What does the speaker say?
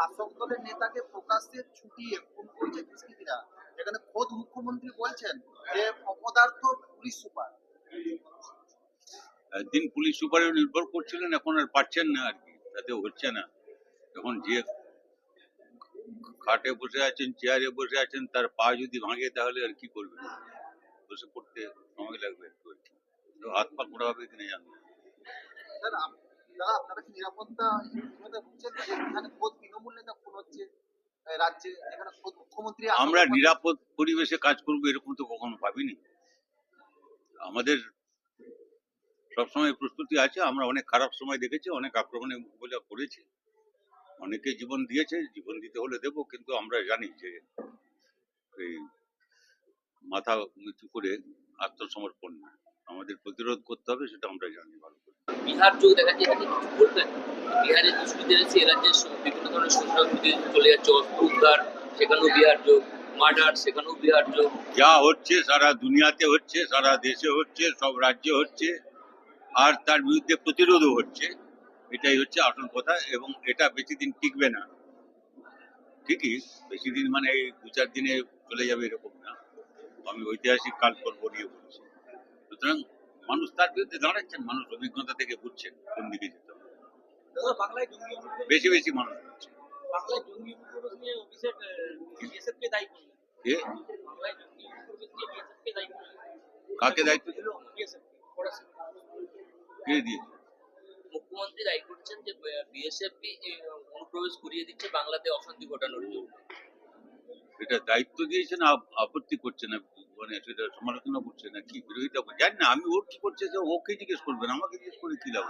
শাসক দলের নেতাকে প্রকাশ্যে ছুটিয়ে খুন করেছে দুষ্কৃতীরা এখানে খোদ মুখ্যমন্ত্রী বলছেন যে অপদার্থ পুলিশ সুপার একদিন পুলিশ সুপারে নির্ভর করছিলেন এখন আর পাচ্ছেন না আর কি তাতে হচ্ছে না এখন যে খাটে বসে আছেন চেয়ারে বসে আছেন তার পা যদি ভাঙে তাহলে আর কি করবেন বসে পড়তে সময় লাগবে একটু আর কি। তো হাত পা খোড়া হবে কিনা জানি না। স্যার আপ- দাদা আপনারা কি নিরাপত্তা ভুগছেন যে এখানে খোদ তৃণমূল নেতা খুন হচ্ছে এই রাজ্যে এখানে মুখ্যমন্ত্রী আমরা নিরাপদ পরিবেশে কাজ করব এরকম তো কখনো ভাবিনি। আমাদের সবসময় প্রস্তুতি আছে আমরা অনেক খারাপ সময় দেখেছি অনেক আক্রমণে মোকাবিলা করেছি। অনেকে জীবন দিয়েছে জীবন দিতে হলে দেব কিন্তু আমরা জানি যে এই মাথা নিচু করে আত্মসমর্পণ না আমাদের প্রতিরোধ করতে হবে সেটা আমরা জানি ভালো করে। বিহার যোগ দেখা যায় এখানে কিছু বলবেন? বিহারের দুষ্কৃতীরা এসে ধরনের সন্ত্রাসবাদী চলে যাচ্ছে অস্ত্র উদ্ধার সেখানেও বিহার যোগ মার্ডার সেখানেও বিহার যোগ। যা হচ্ছে সারা দুনিয়াতে হচ্ছে সারা দেশে হচ্ছে সব রাজ্যে হচ্ছে আর তার বিরুদ্ধে প্রতিরোধও হচ্ছে। এটাই হচ্ছে আসল কথা এবং এটা বেশি দিন টিকবে না। ঠিকই বেশি দিন মানে এই দু চার দিনে চলে যাবে এরকম না। আমি ঐতিহাসিক কাল পর্ব নিয়ে বলছি। সুতরাং মানুষ তার বিরুদ্ধে দাঁড়াচ্ছেন মানুষ অভিজ্ঞতা থেকে বুঝছেন কোন দিকে যেতে হবে। বেশি বেশি মানুষ। কাকে দায়িত্ব বিএসএফ কে? দিয়ে? মুখ্যমন্ত্রী দায়ী করছেন যে বিএসএফি অনুপ্রবেশ করিয়ে দিচ্ছে বাংলাতে অশান্তি ঘটানোর জন্য। এটা দায়িত্ব দিয়েছে না আপত্তি করছে না মানে সেটা সমালোচনা করছে না কি? বিরোধিতা করছে জানি না আমি ওর কি করছে যে ওকে জিজ্ঞেস করবেন আমাকে জিজ্ঞেস করে কি লাভ?